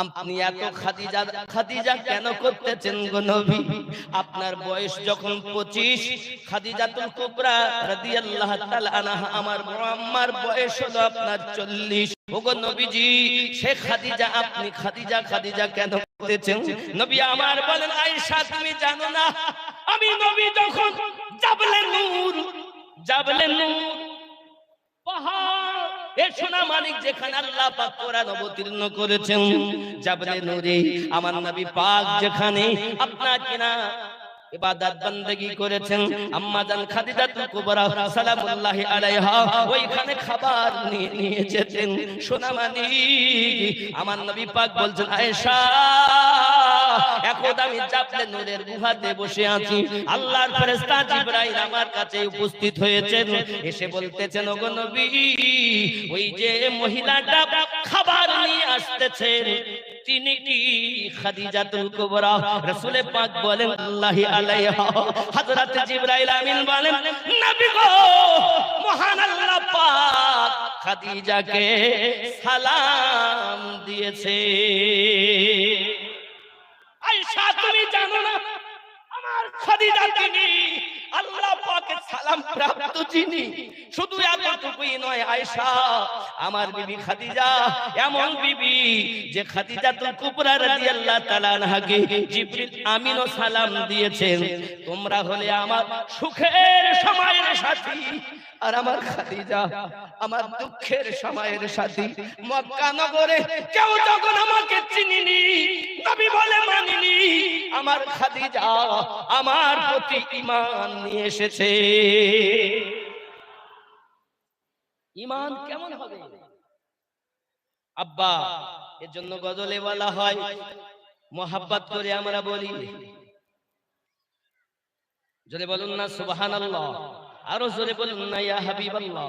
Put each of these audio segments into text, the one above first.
আপনি এত খাদিজা খাদিজা কেন করতেছেন নবী? আপনার বয়স যখন 25 খাদিজাতুল কুবরা রাদিয়াল্লাহু তাআলা আনহা, আমার বয়স হলো আপনার 40 ওগো নবীজি, সে খাদিজা আপনি খাদিজা খাদিজা কেন করতেছেন? নবী আমার বলেন না, আমি নবী যখন জাবলে পাহাড় এ মানিক যেখানে আল্লাহ পাক অবতীর্ণ করেছেন। জাবলে নূরে, আমার নবী পাক যেখানে আপনাকে কিনা ইবাদত বندگی করেছেন। আম্মা জান খাদিজাতুল কুবরা সালামুল্লাহি আলাইহা, ওইখানে খাবার নিয়ে নিয়ে যেতেন সোনামানি আমার নবী পাক বলছেন, আয়েশা, এখন আমি জাপলে নূরের গুহাতে বসে আছি। আল্লাহর ফেরেশতা জিবরাইল আমার কাছে উপস্থিত হয়েছেন। এসে বলতেছেন, ওগো নবী, ওই যে মহিলাটা খাবার নিয়ে আসতেছেন তিনি কি খাদিজাতুল কুবরা। রাসূল পাক বলেন, আল্লাহি আলাইহা। হযরত জিবরাইল আমিন বলেন, নবী গো, মহান আল্লাহ পাক খাদিজাকে সালাম দিয়েছে। আয়েশা, তুমি জানো আমার খাদিজা তিনি আল্লাহ পাকের সালাম প্রাপ্ত যিনি, শুধু এতটুকুই নয়, আয়েশা, আমার বিবি খাদিজা, এমন বিবি যে খাদিজাতুল কুবরা রাদিয়াল্লাহু তাআলা আনহাকে জিবরিল আমিনও সালাম দিয়েছেন। তোমরা হলে আমার সুখের সময়ের সাথী। আর আমার খাদিজা, আমার দুঃখের সময়ের সাথী। মক্কা নগরে কেউ যখন আমাকে চিনিনি নবী বলে মানিনি। আমার খাদিজা আমার প্রতি ঈমান নিয়ে এসেছে। ঈমান কেমন হবে? আব্বা এর জন্য গজলে বলা হয়, মোহাব্বত করে আমরা বলি। জোরে বলুন না, সুবহানাল্লাহ। আরও জোরে বলুন না, ইয়া হাবিবাল্লাহ।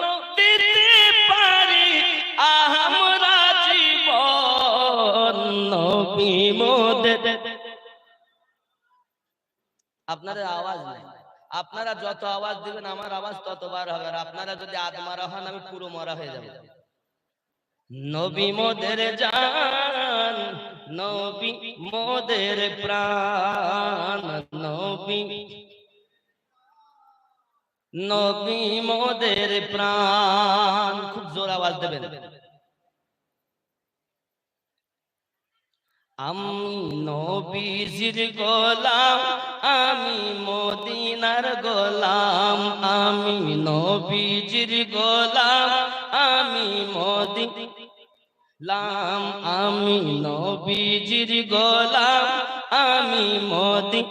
আপনাদের আওয়াজ নাই। আপনারা যত আওয়াজ দিবেন আমার আওয়াজ ততবার হবে। আর আপনারা যদি আদ মারা হন আমি পুরো মরা হয়ে যাব। নবী মোদের জান নবী মোদের প্রাণ নবী নবী মোদের প্রাণ। খুব জোর আওয়াজ দেবেন। আমি নবীজির গোলাম আমি মদিনার গোলাম আমি নবীজির গোলাম আমি মদি লাম আমি নবীজির গোলাম আমি মদি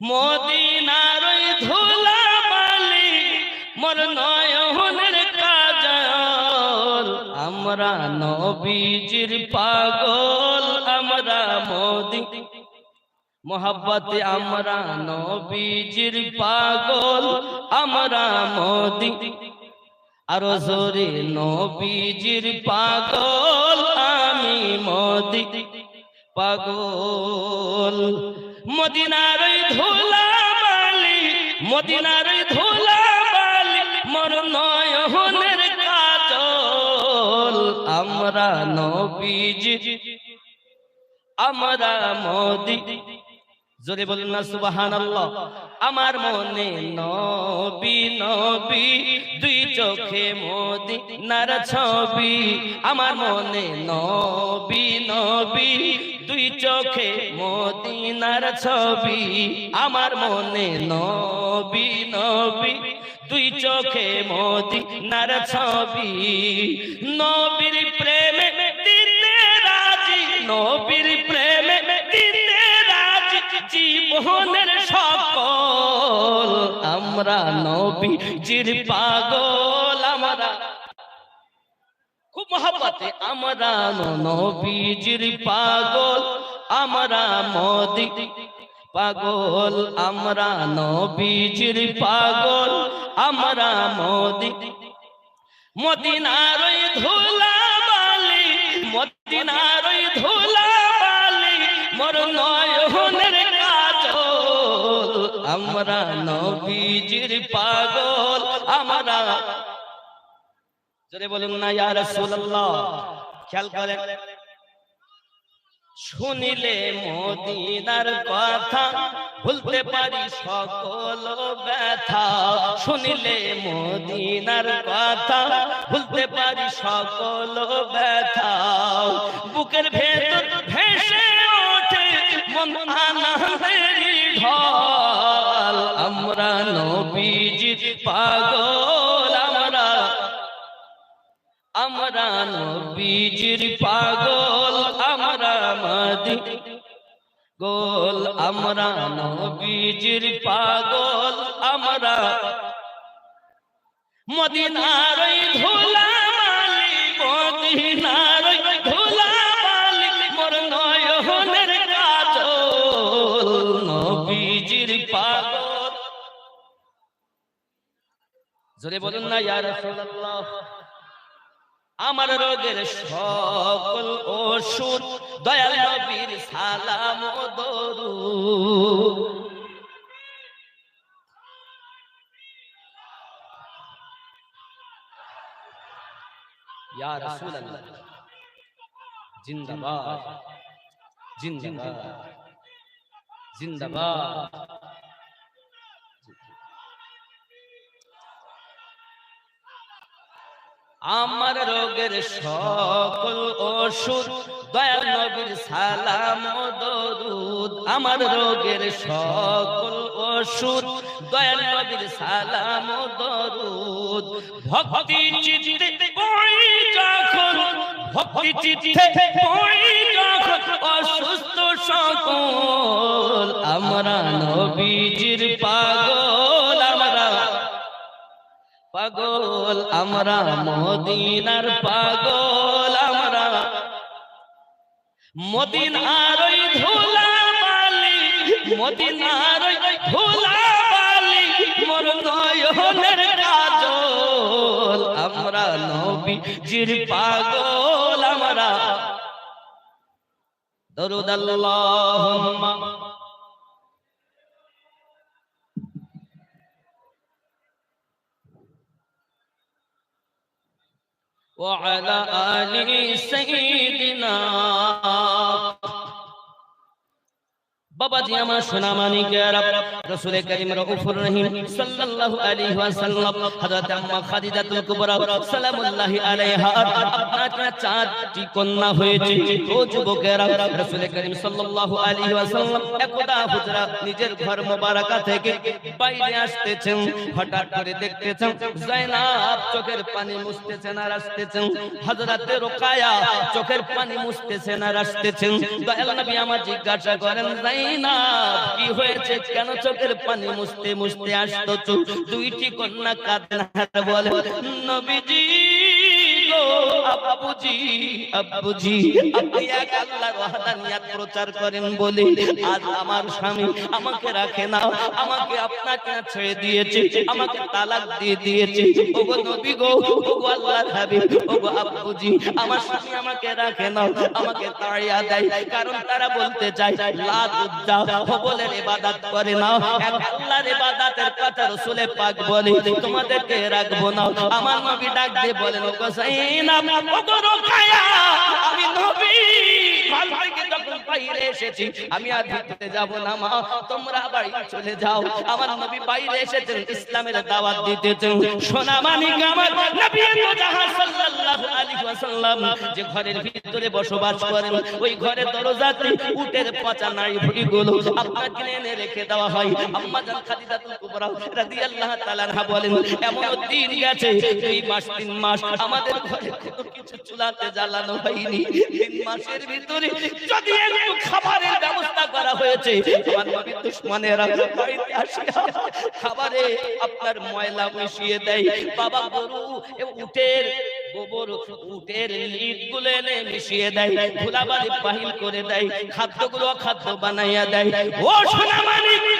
মদিনার ধুলা মালি মোর নয়নের আমরা নবীজির পাগল, আমরা মোদি। মোহাব্বতে আমরা নবীজির পাগল, আমরা মোদি। আরও জোরে, নবীজির পাগল, আমি মোদি। পাগল। মদিনার ওই ধুলা বালি মদিনার ধুলা আমরা নবীজি আমরা মোদি জোরে বলুন না সুবহানাল্লাহ আমার মনে নবী নবী দুই চোখে মোদি নার ছবি আমার মনে নবী নবী দুই চোখে মদিনার ছবি আমার মনে নবী নবী দুই চোখে মদিনার ছবি। নবীর প্রেমে দিতে রাজি, নবীর প্রেমে দিতে রাজি জীবনের সকল। আমরা নবী জির পাগল, আমরা খুব মহব্বতে আমরা নবীজির পাগল, আমরা মোদি পাগল, আমরা নবীজির পাগল, আমরা মোদি, মদিনার ওই ধুলা বালি মদিনার ওই ধুলা বালি মোর নয়নের কাজল, আমরা নবীজির পাগল, আমরা, জোরে বলুন না, ইয়া রাসূলুল্লাহ, খেয়াল করেন। শুনিলে মদিনার কথা, ভুলতে পারি সকল ব্যথা। শুনিলে মদিনার কথা, ভুলতে পারি সকল ব্যথা। বুকের ভেতর ভেসে ওঠে মন আনন্দেরই ঢল। আমরা নবীজি পাগল, আমরা আমরা নবীজির পাগল গোল আমরা নবীজির পাগল আমরা। মদিনার ধুলা মালি, মদিনার ধুলা মালি, মোর নয়নের কাজল নবীজির পাগল। জোরে বলুন না, ইয়া রাসূলুল্লাহ। আমার রোগের সকল ওষুধ দয়াল নবীর সালাম ও দরুদ। ইয়া জিন্দাবাদ। জিন্দাবাদ। জিন্দাবাদ। আমার রোগের সকল ওষুধ, দয়াল নবীর সালাম দরুদ। আমার রোগের সকল ওষুধ, দয়াল নবীর সালাম দরুদ। ভক্তি চিত্তে পড়ি যখন, ভক্তি চিত্তে পড়ি যখন অসুস্থ সকল। আমরা নবীজির পাগল। পাগল, আমরা মদিনার পাগল, আমরা মদিনার ওই ধুলা বালি মদিনার ওই ধুলা বালি মোর নয়নের কাজল, আমরা নবীজির পাগল, আমরা। দরুদ আল্লাহুম্মা। وعلى آل سيدنا বাবাজি আমার সোনা মানিকেরা রাসূল করিম রউফুর রহিম সাল্লাল্লাহু আলাইহি ওয়াসাল্লাম হযরত আম্মা খাদিজাতুল কুবরা সালামুল্লাহি আলাইহা আপনার চারটি কন্যা হয়েছে ও যুবকেরা রাসূল করিম সাল্লাল্লাহু আলাইহি ওয়াসাল্লাম একদা হুজরা নিজের ঘর মোবারকা থেকে বাইরে আসতেছেন হঠাৎ করে দেখতেছেন যায়নাব চোখের পানি মুছতেছেন আর আসতেছেন হযরত রুকায়া চোখের পানি মুছতেছেন আর আসতেছেন দয়াল নবী আমার জিজ্ঞাসা করেন যাই না কি হয়েছে কেন চোখের পানি মুছতে মুছতে আসতো দুইটি কন্যা কাঁদেন বলে নবীজি। প্রচার করেন বলে আজ আমার স্বামী আমাকে রাখে না, আমাকে আপনাকে ছেড়ে দিয়েছে, আমাকে তালাক দিয়ে দিয়েছে। আমার স্বামী আমাকে রাখে না, আমাকে তাড়িয়া দেয়, কারণ তারা বলতে রাসূলে পাক তোমাদেরকে রাখব না। আমার নবী ডাক দিয়ে বলেন সাইনাব ওগো রোকায়া আমি নবী ভালো যখন বাইরে এসেছি। আমি আর ভিতরে যাব না, মা। তোমরা বাড়ি চলে যাও। আমার নবী বাইরে এসেছেন, ইসলামের দাওয়াত দিতেছেন। সোনা মানিক আমার নবী তো জাহাজ সাল্লাল্লাহু আলাইহি ওয়াসাল্লাম যে ঘরের ভিতরে বসবাস করেন, ওই ঘরের দরজাতে উটের পচা নাড়ি ভুড়ি গুলো আপনাকে এনে রেখে দেওয়া হয়। আম্মা জান খাদিজাতুল কুবরা রাদিয়াল্লাহু তাআলা আনহা বলেন এমন দিন গেছে, দুই মাস, তিন মাস আমাদের ঘরে কোনো কিছু চুলাতে জ্বালানো হয়নি। তিন মাসের ভিতরে যদি একটু খাবারের ব্যবস্থা করা হয়েছে। আমার বাড়িতে খাবারে আপনার ময়লা মিশিয়ে দেয়। বাবা গরু উটের গোবর, উটের লিটগুলো এনে মিশিয়ে দেয়। ধুলাবালি করে দেয়। খাদ্যগুলো খাদ্য বানাইয়া দেয়। ও সোনা মানিক দরুদি নবীজি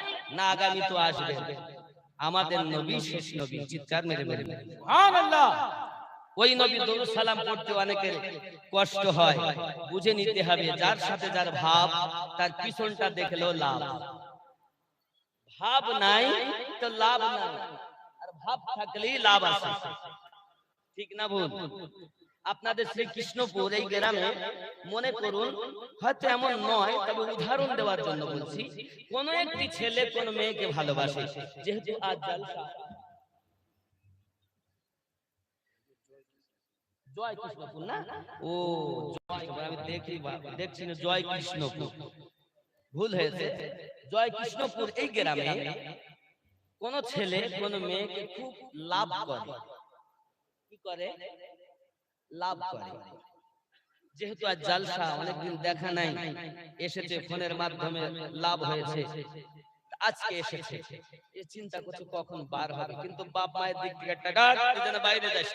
না আগামী তো আসবে। আমাদের নবী শেষ নবী চিৎকার মেরে মেরে ওই নবী দরুদ সালাম পড়তে অনেকের কষ্ট হয়। বুঝে নিতে হবে যার সাথে যার ভাব তার পিছনটা দেখলেও লাভ। ভাব নাই তো লাভ নাই। আর ভাব থাকলেই লাভ আছে। ঠিক না ভুল আপনাদের শ্রী কৃষ্ণপুর এই গ্রামে মনে করুন হয়তো এমন নয় তবে উদাহরণ দেওয়ার জন্য বলছি কোন একটি ছেলে কোন মেয়েকে ভালোবাসে যেহেতু আজ জালসা জয় কৃষ্ণপুর না? ও জয় আমি দেখি দেখছি না জয় কৃষ্ণপুর। ভুল হয়েছে। জয় কৃষ্ণপুর এই গ্রামে কোন ছেলে কোন মেয়েকে খুব লাভ করে। কি করে? লাভ করে। যেহেতু আজ জালসা অনেকদিন দেখা নাই এসেছে ফোনের মাধ্যমে লাভ হয়েছে। আজকে এসেছে। এ চিন্তা করছে কখন বার হবে? কিন্তু বাপ মায়ের দিক থেকে তুই যেন বাইরে যাস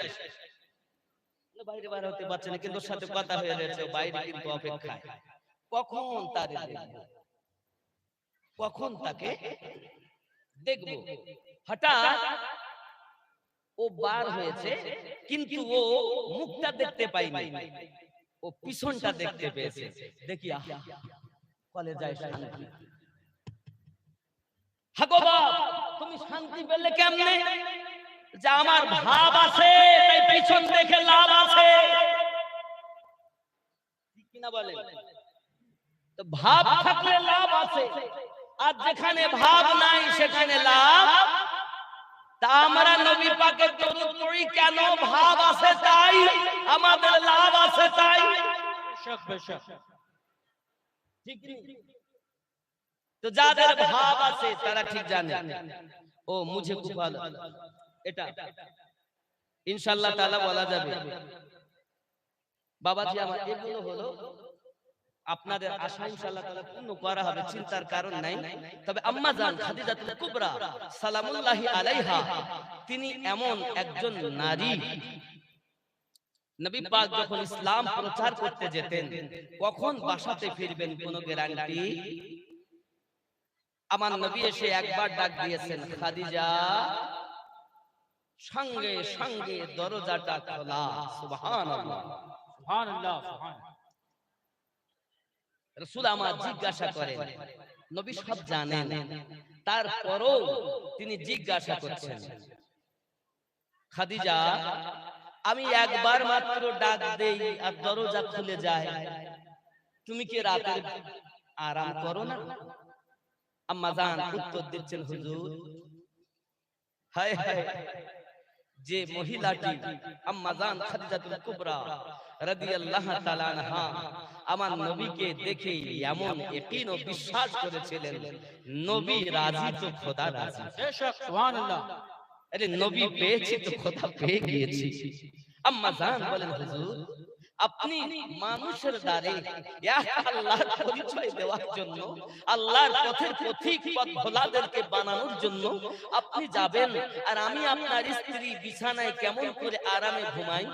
বাইরে বার হতে পারছে না কিন্তু সাথে কথা হয়ে রয়েছে বাইরে কিন্তু অপেক্ষায়। কখন তারে কখন তাকে দেখব? হঠাৎ ও বার হয়েছে কিন্তু ও মুখটা দেখতে পাইনি ও পিছনটা দেখতে পেয়েছে। দেখি আহ, কলেজায় শান্তি। হাগো বাপ তুমি শান্তি পেলে কেমনে? যে আমার ভাব আছে তাই পিছন দেখে লাভ আছে। কিনা বলেন? তো ভাব থাকলে লাভ আছে আর যেখানে ভাব নাই সেখানে লাভ তা আমরা নবী পাকে দরুদ পড়ি কেন? ভাব আছে তাই, আমাদের লাভ আছে তাই। তো যাদের ভাব আছে, তারা ঠিক জানে। ও, মুঝে কুফাল। এটা। ইনশাল্লাহ তাআলা বলা যাবে। বাবাজি, আমার এগুলো হলো আপনাদের আশা ইনশাআল্লাহ তাআলা পূর্ণ করা হবে চিন্তার কারণ নাই। তবে আম্মা জান খাদিজাতুল কুবরা সালামুল্লাহি আলাইহা তিনি এমন একজন নারী। নবী পাক যখন ইসলাম প্রচার করতে যেতেন কখন বাসাতে ফিরবেন কোন গ্যারান্টি? আমার নবী এসে একবার ডাক দিয়েছেন খাদিজা সঙ্গে সঙ্গে দরজাটা খোলা। সুবহানাল্লাহ। সুবহানাল্লাহ সুবহানাল্লাহ। রাসূল আমার জিজ্ঞাসা করেন নবী সব জানেন। তারপরও তিনি জিজ্ঞাসা করছেন খাদিজা আমি একবার মাত্র ডাক দেই আর দরজা খুলে যায়। তুমি কি রাতে আরাম করো না? আম্মা জান উত্তর দিচ্ছেন হুজুর হায় হায় যে মহিলাটি আম্মা জান খাদিজাতুল কুবরা আমার নবীকে দেখে এমন ইয়াকিন বিশ্বাস করেছিলেন নবী রাজি তো খোদা রাজি। আরে নবী পেয়েছি তো খোদা পেয়ে গিয়েছি। আম্মা জান বলেন হুজুর আপনি মানুষের দ্বারে আল্লাহর পরিচয় দেওয়ার জন্য আল্লাহর পথের পথিক পথ ভোলাদেরকে বানানোর জন্য আপনি যাবেন। আর আমি আপনার স্ত্রী বিছানায় কেমন করে আরামে ঘুমাই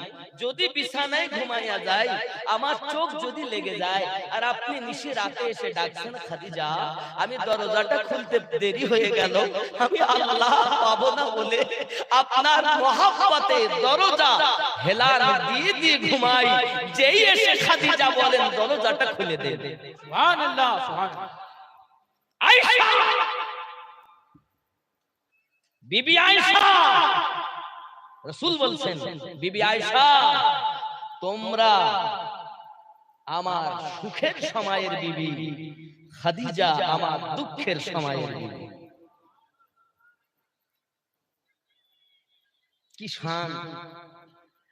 যদি বিছানায় ঘুমাইয়া যায় আমার চোখ যদি লেগে যায় আর আপনি নিশে রাতে এসে ডাকছেন খাদিজা আমি দরজাটা খুলতে দেরি হয়ে গেল আমি আল্লাহ পাবো না বলে আপনার মহাব্বতে দরজা হেলান দিয়ে দিয়ে ঘুমাই। যেই এসে খাদিজা বলেন দরজাটা খুলে দেন। সুবহানাল্লাহ সুবহানাল্লাহ। আয়েশা! বিবি আয়েশা! রাসূল বলছেন বিবি আয়েশা তোমরা আমার সুখের সময়ের বিবি খাদিজা আমার দুঃখের সময়ের বিবি। কি শান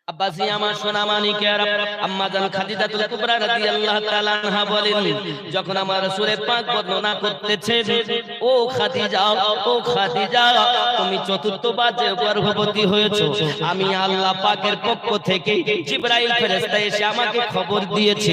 আব্বাসি আমার সোনা মানিকের আম্মা জান খাদিজাতুল কুবরা রাদিয়াল্লাহু তাআলা আনহা বলেন যখন আমার পাক বর্ণনা করতেছেন ও খাদিজা ও খাদিজা তুমি চতুর্থবার যে গর্ভবতী হয়েছো। আমি আল্লাহ পাকের পক্ষ থেকে জিবরাইল ফেরেশতা এসে আমাকে খবর দিয়েছে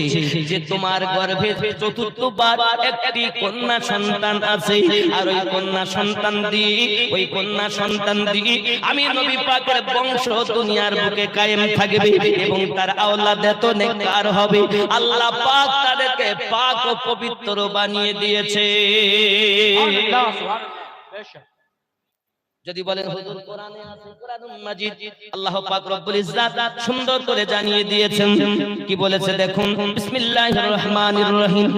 যে তোমার গর্ভে চতুর্থ চতুর্থবার একটি কন্যা সন্তান আছে। আর ওই কন্যা সন্তান দিয়ে ওই কন্যা সন্তান দিয়ে আমি নবী পাকের বংশ দুনিয়ার বুকে কায়েম থাকবে এবং তার আওলাদ এত নেককার হবে। আল্লাহ পাক তাদেরকে পাক ও পবিত্র বানিয়ে দিয়েছে। যদি বলেন আল্লাহ সুন্দর করে জানিয়ে দিয়েছেন। কি বলেছে দেখুন, বিসমিল্লাহির রহমানির রহিম।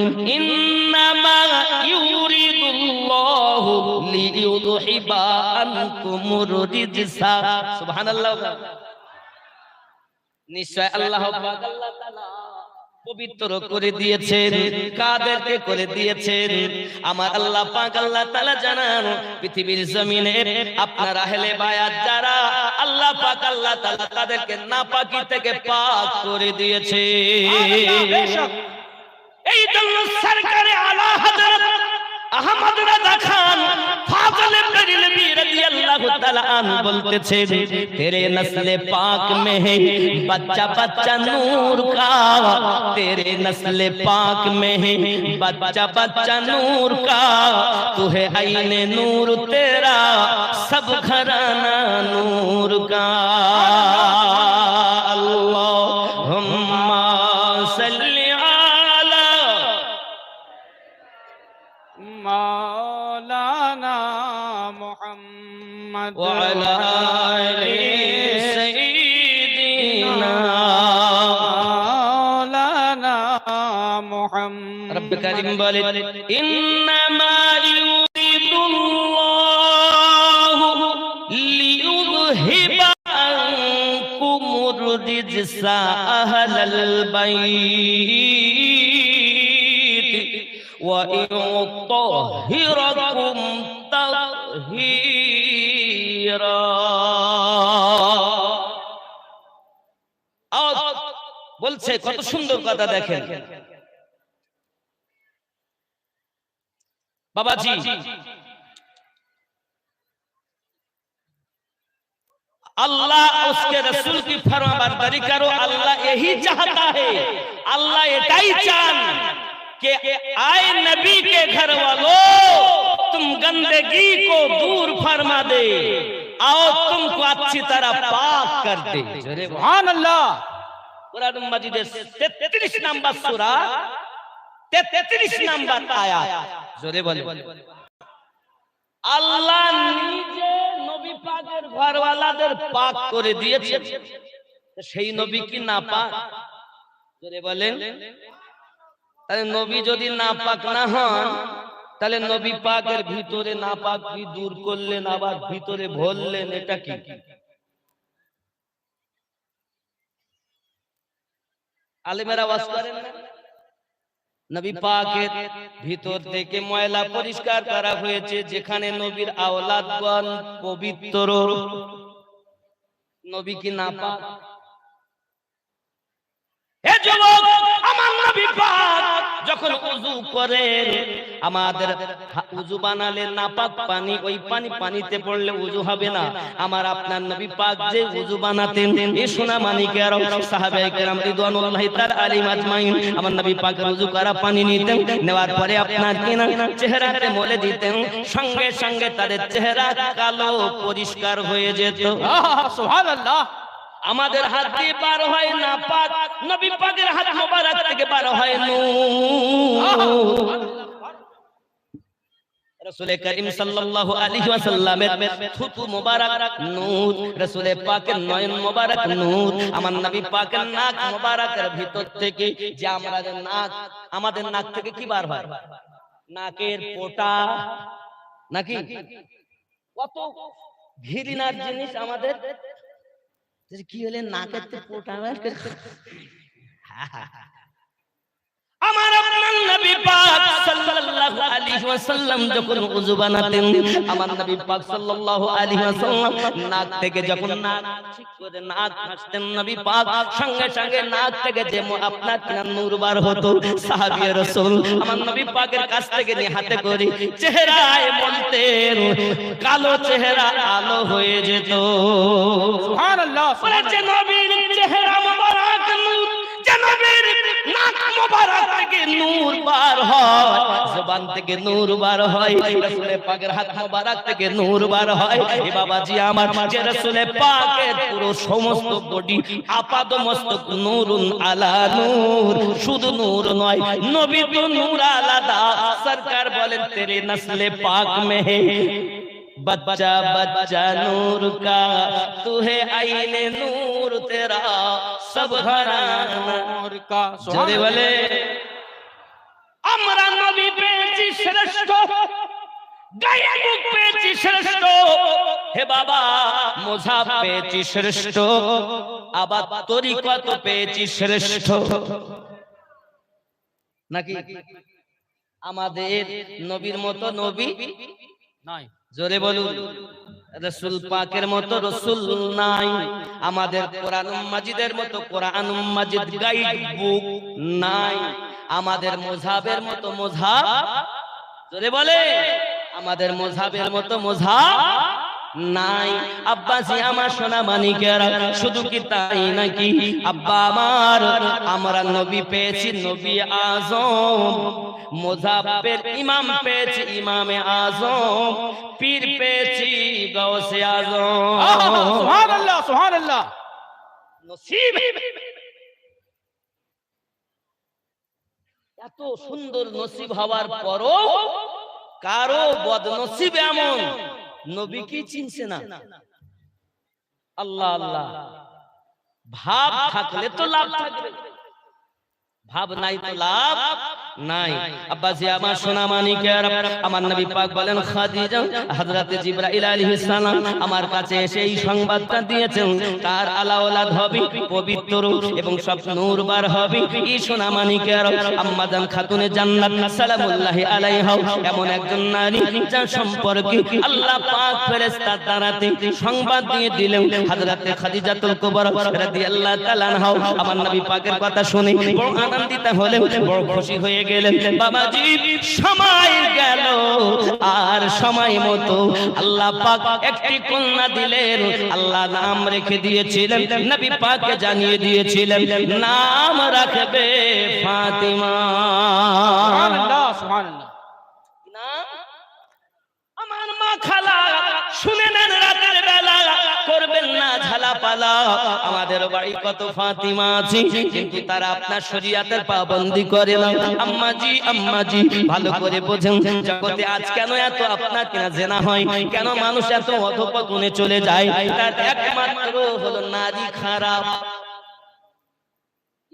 নিশ্চয় আল্লাহ পবিত্র করে দিয়েছেন কাদেরকে করে দিয়েছেন। আমার আল্লাহ পাক আল্লাহ তাআলা জানান পৃথিবীর জমিনে আপনার আহলে বায়াত যারা আল্লাহ পাক আল্লাহ তাআলা তাদেরকে নাপাকি থেকে পাক করে দিয়েছে। এই জন্য সরকারে আলা হযরত احمد رضا خان فاضل بریلوی رضی اللہ تعالیٰ عنہ بولتے تھے تیرے نسل پاک میں ہے بچہ بچہ نور کا تیرے نسل پاک میں ہے بچہ بچہ نور کا تو ہے عین نور تیرا سب گھرانا نور کا اللہم صلی وعلى آل سيدنا مولانا محمد. رب كريم بالد إنما يريد الله ليذهب عنكم الرجس أهل البيت. وإن طهركم বলছে কত সুন্দর কথা দেখেন। বাবাজি। اللہ اس کے رسول کی فرما برداری کرو اللہ یہی چاہتا ہے اللہ اٹائی چان کہ آئے نبی کے گھر والو تم گندگی کو دور فرما دے۔ آؤ تم کو اچھی طرح پاک کر دے۔ جرے سبحان اللہ۔ কোরআন মাজিদের 33 নাম্বার সূরা 33 নাম্বার আয়াত। জোরে বলে আল্লাহ নিজে নবী পাকের ঘরওয়ালাদের পাক করে সেই নবী কি না পাক? জোরে বলেন। তাহলে নবী যদি না পাক না হন, তাহলে নবী পাকের ভিতরে না পাক কি দূর করলেন, আবার ভিতরে ভরলেন, এটা কি? আলেমেরা ওয়াজ করেন না। নবী পাকের ভিতর থেকে ময়লা পরিষ্কার করা হয়েছে যেখানে নবীর আওলাদগণ পবিত্র। নবী কি না পাক যখন করেন, আমাদের উযু বানালে নাপাক পানি, ওই পানি পানিতে পড়লে উযু হবে না। আমার আপনার নবী পাক যে উযু বানাতেন সোনা আমার নবী পাক উযু করা পানি নিতেন, নেওয়ার পরে আপনার কিনা চেহারাতে মলে দিতেন, সঙ্গে সঙ্গে তাদের চেহারা কালো, পরিষ্কার হয়ে যেত। আমাদের হাত দিয়ে বার হয় না পাক। নবী পাকের হাত মোবারক থেকে বার হয় নূর। রাসূল করিম সাল্লাল্লাহু আলাইহি ওয়াসাল্লামের থুতু মোবারক নূর। রাসূল পাকের নয়ন মোবারক নূর। আমার নবী পাকের নাক মোবারকের ভিতর থেকে যে আমাদের নাক আমাদের নাক থেকে কি বার হয়? নাকের পোটা। নাকি? কত ঘৃণার জিনিস আমাদের কি হলে নাকের তো পোটা বার করে- আমার আপনার নবী পাক সাল্লাল্লাহু আলাইহি আলাইহি ওয়াসাল্লাম যখন ওযু বানাতেন আমার নবী পাক সাল্লাল্লাহু আলাইহি ওয়াসাল্লাম নাক থেকে যখন নাক ঠিক করে নাক হাসতেন নবী পাক সঙ্গে সঙ্গে নাক থেকে যে আপনার কিনা নূর বার হতো? সাহাবী রাসূল আমার নবী পাকের কাছ থেকে নিয়ে হাতে করে চেহারায় বলতেন কালো চেহারা আলো হয়ে যেত। সুবহানাল্লাহ বলেছে নবীর চেহারা মোবারক নূর যে নবীর নাক মোবারক থেকে নূর বার হয় জবান থেকে নূর বার হয় রাসূলে পাকের হাত মোবারক থেকে নূর বার হয় এ বাবাজি আমার যে রাসূলে পাকের পুরো সমস্ত বডি আপাদ মস্তক নূরুন আলা নূর শুধু নূর নয় নবী তো নূর আলাদা সরকার বলেন তেরে নসলে পাক মে হে बच्चा बच्चा नूर का तू है आईने नूर तेरा সব ঘরানোর বলে আমরা নবী পেয়েছি শ্রেষ্ঠ হে বাবা পেয়েছি আবার পেয়েছি নাকি? আমাদের নবীর মতো নবী নয়। জোরে বলুন। রসুল পাকের মতো রসুল নাই। আমাদের কোরআন মাজিদের মতো কোরআন মাজিদ গাইড বুক নাই। আমাদের মোঝাবের মতো মোঝাব জোরে বলে। আমাদের মোঝাবের মতো মোঝাব নাই। আব্বাসি আমার সোনা মানিকেরা শুধু কি তাই নাকি? আব্বা আমার আমরা নবী পেয়েছি নবী আজম। মোজাব্বের ইমাম পেয়েছি ইমামে আজম। পীর পেয়েছি গৌসে আজম। সুবহানাল্লাহ সুবহানাল্লাহ। নসিব। এত সুন্দর নসিব হওয়ার পরও কারও বদনসিব এমন। নবী কি চিনছে না। আল্লাহ আল্লাহ। ভাব থাকলে তো লাভ থাকবে। ভাব নাই তো লাভ নাই আব্বাসি আমার সোনা মানিকের আমার নবী পাক বলেন খাদিজা হযরতে জিবরাইল আলাইহিস সালাম আমার কাছে এসে এই সংবাদটা দিয়েছেন তার আলা ওলাদ হবে পবিত্র এবং সব নূর বার হবে এই সোনা মানিকের আম্মা জান খাতুনে জান্নাত সালামুল্লাহি আলাইহা এমন একজন নারী যার সম্পর্কে আল্লাহ পাক ফেরেশতা দ্বারাতে সংবাদ দিয়ে দিলেন হযরতে খাদিজাতুল কুবরা রাদিয়াল্লাহু তাআলা আনহা আমার নবী পাকের কথা শুনে বড় আনন্দিত হলেন বড় খুশি হয়ে গেলেন বাবাজি সময় গেল। আর সময় মতো আল্লাহ পাক একটি কন্যা দিলেন। আল্লাহ নাম রেখে দিয়েছিলেন নবী পাককে জানিয়ে দিয়েছিলেন নাম রাখবে ফাতিমা। সুবহানাল্লাহ সুবহানাল্লাহ। নাম? আমার মা খালা শুনে নেন রাতের পালা। আমাদের বাড়ি কত ফাতিমা আছে, কিন্তু তারা আপনার শরীয়তের পাবন্দি করে না। আম্মাজি আম্মাজি, ভালো করে বোঝেন, জগতে আজ কেন এত আপনার কিনা জেনা হয়? কেন মানুষ এত অধপতনে চলে যায়? তার একমাত্র হলো নারী খারাপ।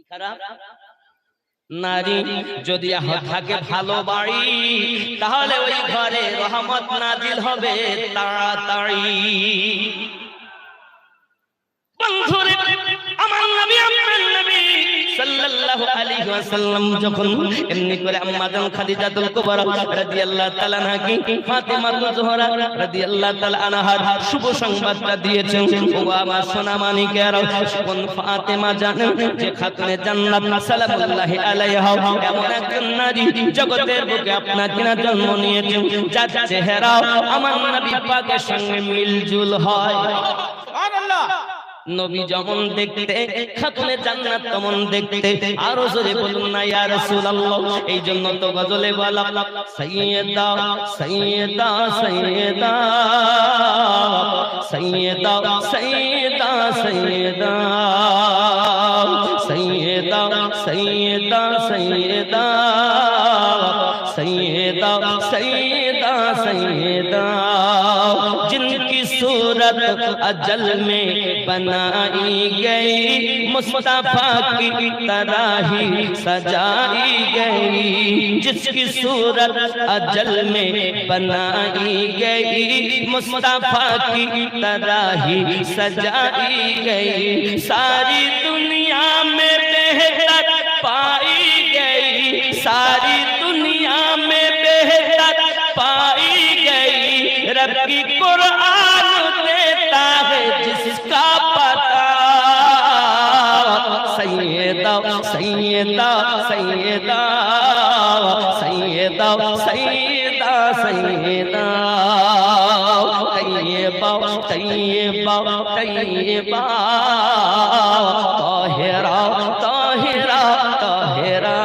খারাপ? নারী যদি থাকে ভালো বাড়ি তাহলে ওই ঘরে রহমত নাজিল হবে তাড়াতাড়ি। জগতের বুকে আপনার কিনা জন্ম নিয়েছেন। যার আমার নবী পাকের সঙ্গে মিলজুল হয়। নবী যেমন দেখতে, খাতুনে জান্নাত তেমন দেখতে। আরও জোরে বলুন না, ইয়া রাসূলুল্লাহ এই জন্য তো গজলে বলা সাইয়্যিদা সাইয়্যিদা সাইয়্যিদা সাইয়্যিদা সাইয়্যিদা সাইয়্যিদা সাইয়্যিদা সাইয়্যিদা সাইয়্যিদা اجل میں بنائی گئی، مصطفیٰ کی طرح ہی سجائی گئی، جس کی صورت اجل میں بنائی گئی، مصطفیٰ کی طرح ہی سجائی گئی، ساری دنیا میں بہتر پائی گئی، ساری دنیا میں بہتر پائی گئی، رب کی قرآن سیدا سیدا سیدا سیدا سیدا طیبہ طیبہ طیبہ۔ طاہرہ طاہرہ طاہرہ۔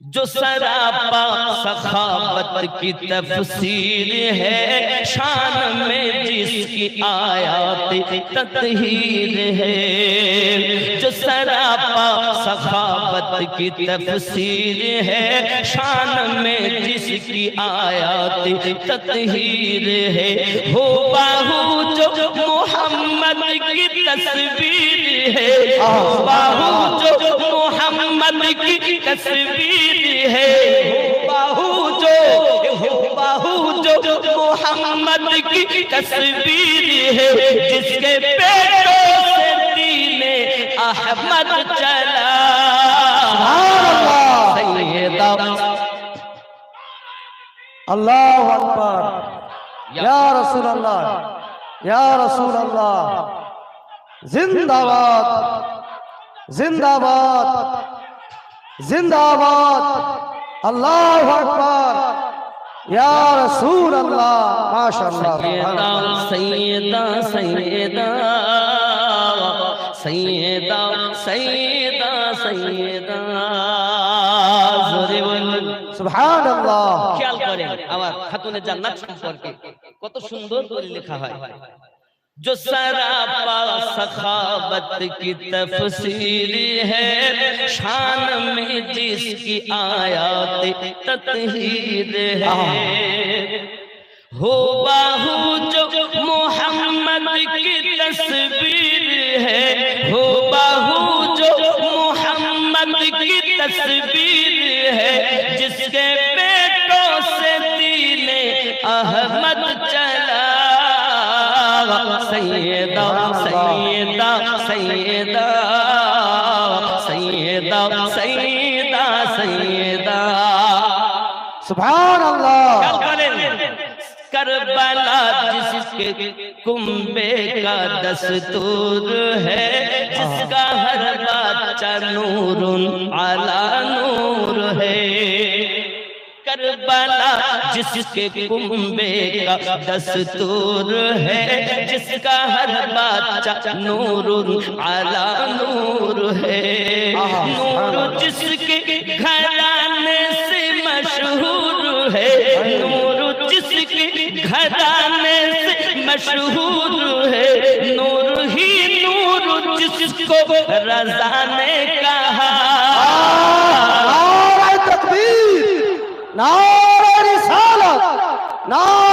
جو سراپا سخا پر کی تفسیر ہے، شان میں جس کی آیات تطہیر ہے۔ جو سراپا صحابت کی تفسیر ہے، شان میں جس کی آیات تطہیر ہے۔ ہو باہو جو محمد کی تصویر ہے۔ باہو جو محمد کی تصویر ہے۔ کی تصویر ہے جس کے پیٹوں سے دین احمد چلا۔ اللہ اکبر۔ یا رسول اللہ، یا رسول اللہ۔ زندہ باد زندہ باد، زندہ بات اللہ اکبر۔ یا رسول اللہ ماشاءاللہ سیدہ سیدہ سیدہ খাতুনে জান্নাত সম্পর্কে কত সুন্দর করে লেখা হয় جو سراپا سخاوت کی تفسیر ہے شان میں جس کی آیات تطہیر ہے۔ ہو باہو جو محمد کی تصویر ہے۔ ہو باہو جو محمد کی تصویر ہے جس کے سبحان اللہ۔ کربلا جس کے کمبے کا دستور ہے جس کا ہر بات چا نور علا نور ہے۔ بلا جس کے کنبے کا دستور ہے جس کا ہر بادشاہ نور علا نور ہے۔ نور جس کے گھرانے سے مشہور ہے۔ نور جس کے گھرانے سے مشہور ہے۔ نور ہی نور جس کو رضا نے کہا রিসালাত নারায়ে